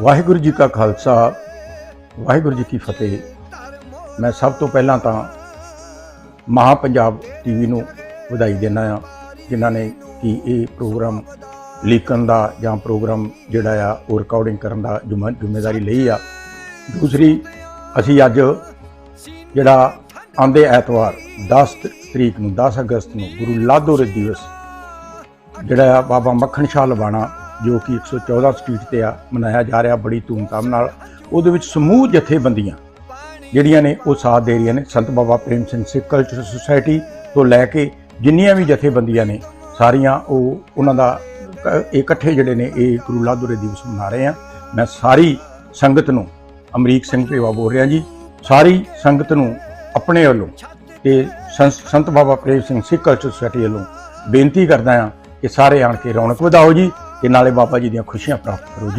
ਵਾਹਿਗੁਰੂ ਜੀ ਕਾ ਖਾਲਸਾ, ਵਾਹਿਗੁਰੂ ਜੀ ਕੀ ਫਤਿਹ। ਮੈਂ ਸਭ ਤੋਂ ਪਹਿਲਾਂ ਤਾਂ ਮਹਾ ਪੰਜਾਬ ਟੀਵੀ ਨੂੰ ਵਧਾਈ ਦਿੰਦਾ ਆ ਜਿਨ੍ਹਾਂ ਨੇ ਕਿ ਇਹ ਪ੍ਰੋਗਰਾਮ ਲਿਖਣ ਦਾ ਜਾਂ ਪ੍ਰੋਗਰਾਮ ਜਿਹੜਾ ਆ, ਉਹ ਰਿਕਾਰਡਿੰਗ ਕਰਨ ਦਾ ਜ਼ਿੰਮੇ- ਜ਼ਿੰਮੇਵਾਰੀ ਲਈ ਆ। ਦੂਸਰੀ, ਅਸੀਂ ਅੱਜ ਜਿਹੜਾ ਆਂਦੇ ਐਤਵਾਰ 10 ਤਰੀਕ ਨੂੰ 10 ਅਗਸਤ ਨੂੰ ਗੁਰੂ ਲਾਦੋਰੇ ਦਿਵਸ ਜਿਹੜਾ ਆ, ਬਾਬਾ ਮੱਖਣ ਸ਼ਾਹ ਲਵਾਣਾ ਜੋ ਕਿ 114 ਸਟਰੀਟ ਤੇ ਆ, ਮਨਾਇਆ ਜਾ ਰਿਹਾ ਬੜੀ ਧੂਮਧਾਮ ਨਾਲ। ਉਹਦੇ ਵਿੱਚ ਸਮੂਹ ਜਥੇਬੰਦੀਆਂ ਜਿਹੜੀਆਂ ਨੇ, ਉਹ ਸਾਥ ਦੇ ਰਹੀਆਂ ਨੇ। ਸੰਤ ਬਾਬਾ ਪ੍ਰੇਮ ਸਿੰਘ ਸਿੱਖ ਕਲਚਰ ਸੁਸਾਇਟੀ ਤੋਂ ਲੈ ਕੇ ਜਿੰਨੀਆਂ ਵੀ ਜਥੇਬੰਦੀਆਂ ਨੇ, ਸਾਰੀਆਂ ਉਹ, ਉਹਨਾਂ ਦਾ ਕ- ਇਕੱਠੇ ਜਿਹੜੇ ਨੇ, ਇਹ ਗੁਰੂ ਲਾਦੋਰੇ ਦਿਵਸ ਮਨਾ ਰਹੇ ਆ। ਮੈਂ ਸਾਰੀ ਸੰਗਤ ਨੂੰ, ਅਮਰੀਕ ਸਿੰਘ ਭੇਵਾ ਬੋਲ ਰਿਹਾ ਜੀ, ਸਾਰੀ ਸੰਗਤ ਨੂੰ ਆਪਣੇ ਵੱਲੋਂ ਤੇ ਸੰਸ- ਸੰਤ ਬਾਬਾ ਪ੍ਰੇਮ ਸਿੰਘ ਸਿੱਖ ਕਲਚਰ ਸੁਸਾਇਟੀ ਵੱਲੋਂ ਬੇਨਤੀ ਕਰਦਾ ਹਾਂ ਕਿ ਸਾਰੇ ਆਣ ਕੇ ਰੌਣਕ ਵਧਾਓ ਜੀ। ਤੇ ਨਾਲੇ ਬਾਬਾ ਜੀ ਦੀਆਂ ਖੁਸ਼ੀਆਂ ਪ੍ਰਾਪਤ ਕਰੋ ਜੀ।